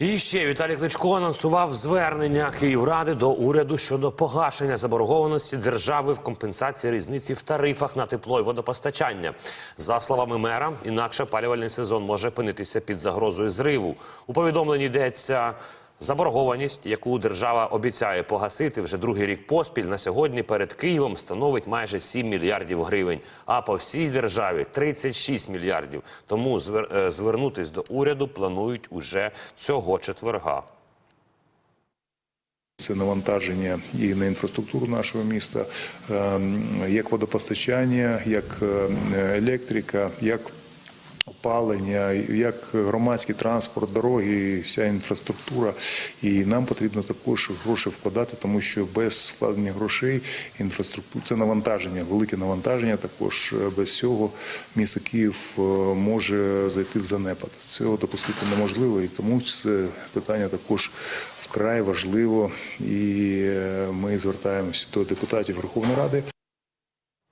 І ще Віталій Кличко анонсував звернення Київради до уряду щодо погашення заборгованості держави в компенсації різниці в тарифах на тепло і водопостачання. За словами мера, інакше опалювальний сезон може опинитися під загрозою зриву. У повідомленні йдеться. Заборгованість, яку держава обіцяє погасити вже другий рік поспіль, на сьогодні перед Києвом становить майже 7 мільярдів гривень, а по всій державі 36 мільярдів. Тому звер- е, до уряду планують уже цього четверга. Це навантаження і на інфраструктуру нашого міста, ем, як водопостачання, як е, електрика, як опалення, як громадський транспорт, дороги, вся інфраструктура. І нам потрібно також гроші вкладати, тому що без складення грошей інфраструктура це навантаження, велике навантаження. Також е, без цього місто Київ е, може зайти в занепад. Цього допустити неможливо, і тому це питання також вкрай важливо. І е, ми звертаємося до депутатів Верховної Ради.